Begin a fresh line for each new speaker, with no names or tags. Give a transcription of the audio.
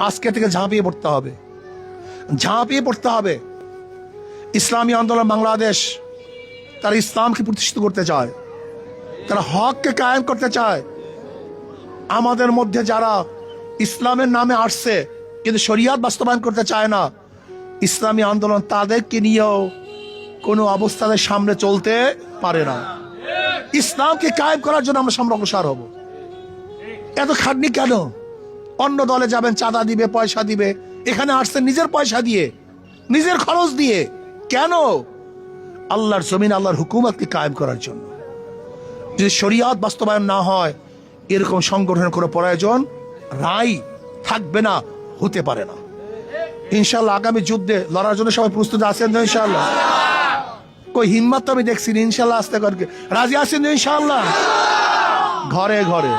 আজকে থেকে ঝাঁপিয়ে পড়তে হবে। ঝাঁপিয়ে পড়তে হবে। ইসলামী আন্দোলন বাংলাদেশ তারা ইসলামকে প্রতিষ্ঠিত করতে চায়। তারা হককে কায়েম করতে চায়। আমাদের মধ্যে যারা ইসলামের নামে আসছে, কিন্তু শরিয়াত বাস্তবায়ন করতে চায় না, ইসলামী আন্দোলন তাদেরকে নিয়েও কোনো অবস্থাতে সামনে চলতে পারে না। ইসলামকে কায়েম করার জন্য আমরা সামনে হব। এত খাটনি কেন? অন্য দলে যাবেন, চাঁদা দিবে, পয়সা দিবে। এখানে আসছেন নিজের পয়সা দিয়ে, নিজের খরচ দিয়ে। কেন? আল্লাহর জমিন, আল্লাহর হুকুমতকে কায়েম করার জন্য। যদি শরিয়াত বাস্তবায়ন না হয়, এরকম সংগঠনের কোনো প্রয়োজন রাই থাকবে না, হতে পারে না। ইনশাল্লাহ আগামী যুদ্ধে লড়ার জন্য সবাই প্রস্তুত আছেন ইনশাল্লাহ কই হিম্মত তো আমি দেখছি ইনশাল্লাহ আসতে করকে রাজি আছেন ইনশাল্লাহ ঘরে ঘরে।